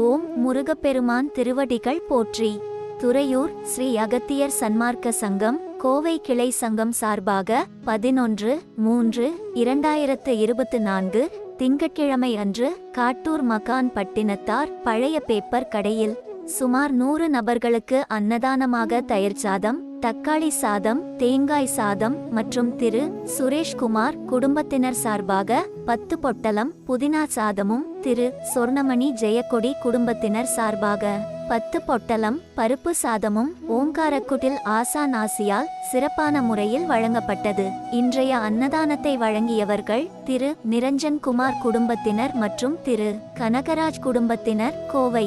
ஓம் முருகப்பெருமான் திருவடிகள் போற்றி. துறையூர் ஸ்ரீ அகத்தியர் சன்மார்க்க சங்கம் கோவை கிளை சங்கம் சார்பாக பதினொன்று மூன்று இரண்டாயிரத்து இருபத்து நான்கு திங்கட்கிழமை அன்று காட்டூர் மகான் பட்டினத்தார் பழைய பேப்பர் கடையில் சுமார் நூறு நபர்களுக்கு அன்னதானமாக தயிர் சாதம் தக்காளி சாதம் தேங்காய் சாதம் மற்றும் திரு சுரேஷ்குமார் குடும்பத்தினர் சார்பாக பத்து பொட்டலம் புதினா சாதமும் திரு சொர்ணமணி ஜெயக்கொடி குடும்பத்தினர் சார்பாக பத்து பொட்டலம் பருப்பு சாதமும் ஓங்காரக்குட்டில் ஆசான் ஆசியால் சிறப்பான முறையில் வழங்கப்பட்டது. இன்றைய அன்னதானத்தை வழங்கியவர்கள் திரு நிரஞ்சன் குமார் குடும்பத்தினர் மற்றும் திரு கனகராஜ் குடும்பத்தினர் கோவை.